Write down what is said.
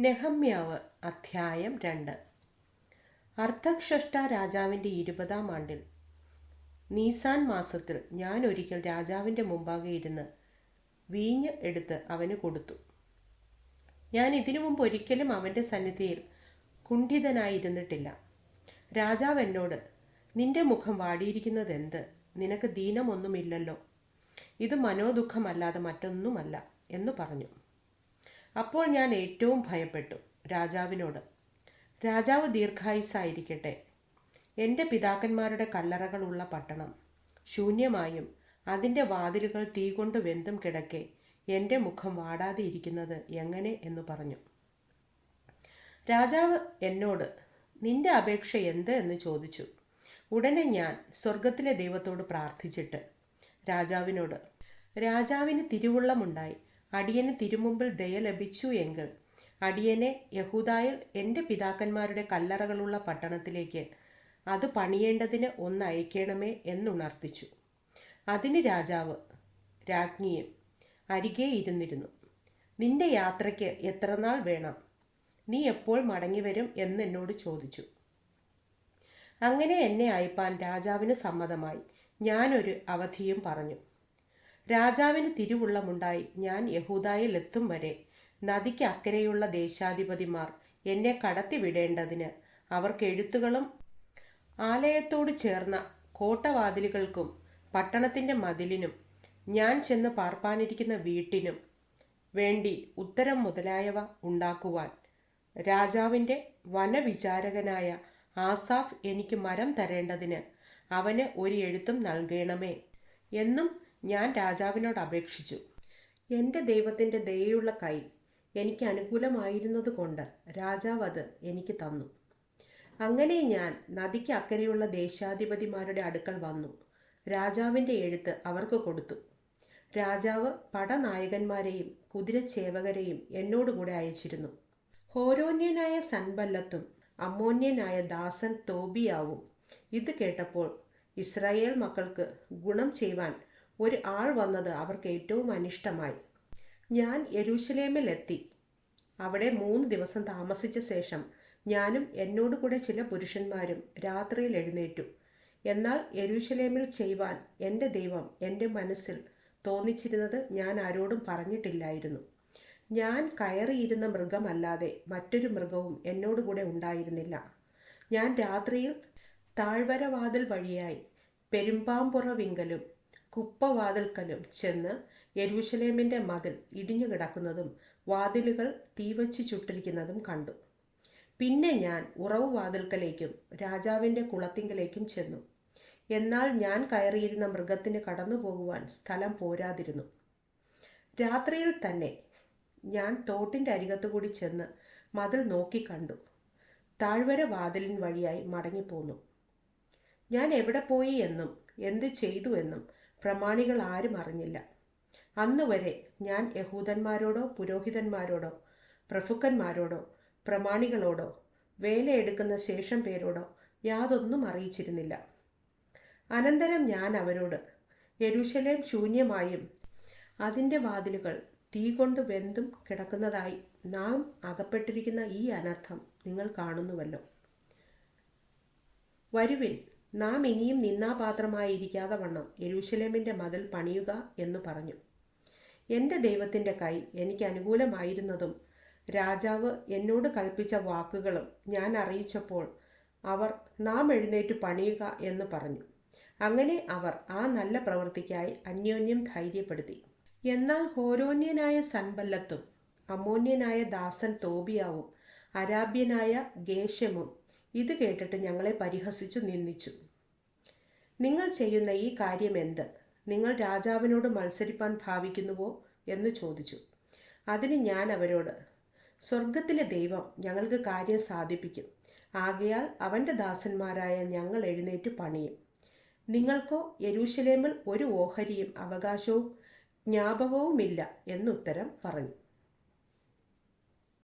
നെഹമ്യാവ് അധ്യായം രണ്ട്. അർത്ഥക്ഷഷ്ട രാജാവിന്റെ ഇരുപതാം ആണ്ടിൽ. നീസാൻ മാസത്തിൽ ഞാൻ ഒരിക്കൽ രാജാവിന്റെ മുമ്പാകെ ഇരുന്ന് വീഞ്ഞ് എടുത്ത് അവന് കൊടുത്തു. ഞാൻ ഇതിനു മുമ്പ് ഒരിക്കലും അവന്റെ സന്നിധിയിൽ കുണ്ഠിതനായിരുന്നിട്ടില്ല. രാജാവ് എന്നോട് നിന്റെ മുഖം വാടിയിരിക്കുന്നത് എന്ത് നിനക്ക് ദീനമൊന്നുമില്ലല്ലോ. ഇത് മനോദുഃഖമല്ലാതെ മറ്റൊന്നുമല്ല എന്ന് പറഞ്ഞു. അപ്പോൾ ഞാൻ ഏറ്റവും ഭയപ്പെട്ടു രാജാവിനോട്. രാജാവ് ദീർഘായുസായിരിക്കട്ടെ എന്റെ പിതാക്കന്മാരുടെ കല്ലറകളുള്ള പട്ടണം. ശൂന്യമായും അതിന്റെ വാതിലുകൾ തീ കൊണ്ട് വെന്തും കിടക്കെ എന്റെ മുഖം വാടാതെ ഇരിക്കുന്നത് എങ്ങനെ എന്ന് പറഞ്ഞു. രാജാവ് എന്നോട് നിന്റെ അപേക്ഷ എന്ത്? എന്ന് ചോദിച്ചു. ഉടനെ ഞാൻ സ്വർഗത്തിലെ ദൈവത്തോട് പ്രാർത്ഥിച്ചിട്ട് രാജാവിനോട് രാജാവിന് തിരുവുള്ളമുണ്ടായി. അടിയന് തിരുമുമ്പിൽ ദയ ലഭിച്ചു എങ്കിൽ. അടിയനെ യഹൂദായിൽ എന്റെ പിതാക്കന്മാരുടെ കല്ലറകളുള്ള പട്ടണത്തിലേക്ക് അത് പണിയേണ്ടതിന് ഒന്ന് അയക്കണമേ എന്നുണർത്തിച്ചു. അതിന് രാജാവ് രാജ്ഞിയും അരികെ ഇരുന്നിരുന്നു. നിന്റെ യാത്രയ്ക്ക് എത്രനാൾ വേണം? നീ എപ്പോൾ മടങ്ങിവരും എന്ന് എന്നോട് ചോദിച്ചു. അങ്ങനെ എന്നെ അയപ്പാൻ രാജാവിന് സമ്മതമായി. ഞാനൊരു അവധിയും പറഞ്ഞു. രാജാവിന് തിരുവുള്ളമുണ്ടായി. ഞാൻ യഹൂദായിൽ എത്തും വരെ നദിക്ക് അക്കരെയുള്ള ദേശാധിപതിമാർ എന്നെ കടത്തിവിടേണ്ടതിന് അവർക്ക് എഴുത്തുകളും ആലയത്തോട് ചേർന്ന കോട്ടവാതിലുകൾക്കും പട്ടണത്തിന്റെ മതിലിനും ഞാൻ ചെന്ന് പാർപ്പാനിരിക്കുന്ന വീട്ടിനും വേണ്ടി ഉത്തരം മുതലായവ ഉണ്ടാക്കുവാൻ രാജാവിന്റെ വനവിചാരകനായ ആസാഫ് എനിക്ക് മരം തരേണ്ടതിന് അവന് ഒരു എഴുത്തും നൽകണമേ എന്നും ഞാൻ രാജാവിനോട് അപേക്ഷിച്ചു. എന്റെ ദൈവത്തിന്റെ ദയയുള്ള കൈ എനിക്ക് അനുകൂലമായിരുന്നതുകൊണ്ട് രാജാവ് അത് എനിക്ക് തന്നു. അങ്ങനെ ഞാൻ നദിക്ക് അക്കരെയുള്ള ദേശാധിപതിമാരുടെ അടുക്കൽ വന്നു. രാജാവിന്റെ എഴുത്ത് അവർക്ക് കൊടുത്തു. രാജാവ് പടനായകന്മാരെയും കുതിരച്ചേവകരെയും എന്നോടുകൂടെ അയച്ചിരുന്നു. ഹോരോന്യനായ സൻബല്ലത്തും അമോന്യനായ ദാസൻ തോബിയാവും ഇത് കേട്ടപ്പോൾ ഇസ്രായേൽ മക്കൾക്ക് ഗുണം ചെയ്യുവാൻ ഒരു ആൾ വന്നത് അവർക്ക് ഏറ്റവും അനിഷ്ടമായി. ഞാൻ യരൂശലേമിലെത്തി. അവിടെ മൂന്ന് ദിവസം താമസിച്ച ശേഷം ഞാനും എന്നോട് കൂടെ ചില പുരുഷന്മാരും രാത്രിയിൽ എഴുന്നേറ്റു. എന്നാൽ യരൂശലേമിൽ ചെയ്യുവാൻ എന്റെ ദൈവം എന്റെ മനസ്സിൽ തോന്നിച്ചിരുന്നത് ഞാൻ ആരോടും പറഞ്ഞിട്ടില്ലായിരുന്നു. ഞാൻ കയറിയിരുന്ന മൃഗമല്ലാതെ മറ്റൊരു മൃഗവും എന്നോട് കൂടെ ഉണ്ടായിരുന്നില്ല. ഞാൻ രാത്രിയിൽ താഴ്വരവാതിൽ വഴിയായി പെരുമ്പാമ്പുറവിങ്കലും കുപ്പവാതിൽക്കലും ചെന്ന് യെരൂശലേമിന്റെ മതിൽ ഇടിഞ്ഞു കിടക്കുന്നതും വാതിലുകൾ തീവച്ച് ചുട്ടിരിക്കുന്നതും കണ്ടു. പിന്നെ ഞാൻ ഉറവുവാതിൽക്കലേക്കും രാജാവിന്റെ കുളത്തിങ്കലേക്കും ചെന്നു. എന്നാൽ ഞാൻ കയറിയിരുന്ന മൃഗത്തിന് കടന്നു പോകുവാൻ സ്ഥലം പോരാതിരുന്നു. രാത്രിയിൽ തന്നെ ഞാൻ തോട്ടിന്റെ അരികത്തുകൂടി ചെന്ന് മതിൽ നോക്കി കണ്ടു. താഴ്വര വാതിലിൻ വഴിയായി മടങ്ങിപ്പോന്നു. ഞാൻ എവിടെ പോയി എന്നും എന്ത് ചെയ്തു എന്നും പ്രമാണികൾ ആരും അറിഞ്ഞില്ല. അന്നുവരെ ഞാൻ യഹൂദന്മാരോടോ പുരോഹിതന്മാരോടോ പ്രഭുക്കന്മാരോടോ പ്രമാണികളോടോ വേലയെടുക്കുന്ന ശേഷം പേരോടോ യാതൊന്നും അറിയിച്ചിരുന്നില്ല. അനന്തരം ഞാൻ അവരോട് യരുഷലേം ശൂന്യമായും അതിന്റെ വാതിലുകൾ തീ കൊണ്ട് വെന്തും കിടക്കുന്നതായി നാം അകപ്പെട്ടിരിക്കുന്ന ഈ അനർത്ഥം നിങ്ങൾ കാണുന്നുവല്ലോ. വരുവിൻ നാം ഇനിയും നിന്നാപാത്രമായിരിക്കാതെ വണ്ണം യെരൂശലേമിന്റെ മതിൽ പണിയുക എന്ന് പറഞ്ഞു. എന്റെ ദൈവത്തിന്റെ കൈ എനിക്ക് അനുകൂലമായിരുന്നതും രാജാവ് എന്നോട് കൽപ്പിച്ച വാക്കുകളും ഞാൻ അറിയിച്ചപ്പോൾ അവർ നാം എഴുന്നേറ്റ് പണിയുക എന്ന് പറഞ്ഞു. അങ്ങനെ അവർ ആ നല്ല പ്രവൃത്തിക്കായി അന്യോന്യം ധൈര്യപ്പെടുത്തി. എന്നാൽ ഹോരോന്യനായ സൻബല്ലത്തും അമോന്യനായ ദാസൻ തോബിയാവും അരാബ്യനായ ഗേശമും ഇത് കേട്ടിട്ട് ഞങ്ങളെ പരിഹസിച്ചു നിന്ദിച്ചു. നിങ്ങൾ ചെയ്യുന്ന ഈ കാര്യം എന്ത്? നിങ്ങൾ രാജാവിനോട് മത്സരിപ്പാൻ ഭാവിക്കുന്നുവോ എന്ന് ചോദിച്ചു. അതിന് ഞാൻ അവരോട് സ്വർഗത്തിലെ ദൈവം ഞങ്ങൾക്ക് കാര്യം സാധിപ്പിക്കും. ആകയാൽ അവന്റെ ദാസന്മാരായ ഞങ്ങൾ എഴുന്നേറ്റ് പണിയും. നിങ്ങൾക്കോ യരൂശലേമിൽ ഒരു ഓഹരിയും അവകാശവും ജ്ഞാപകവുമില്ല എന്നുത്തരം പറഞ്ഞു.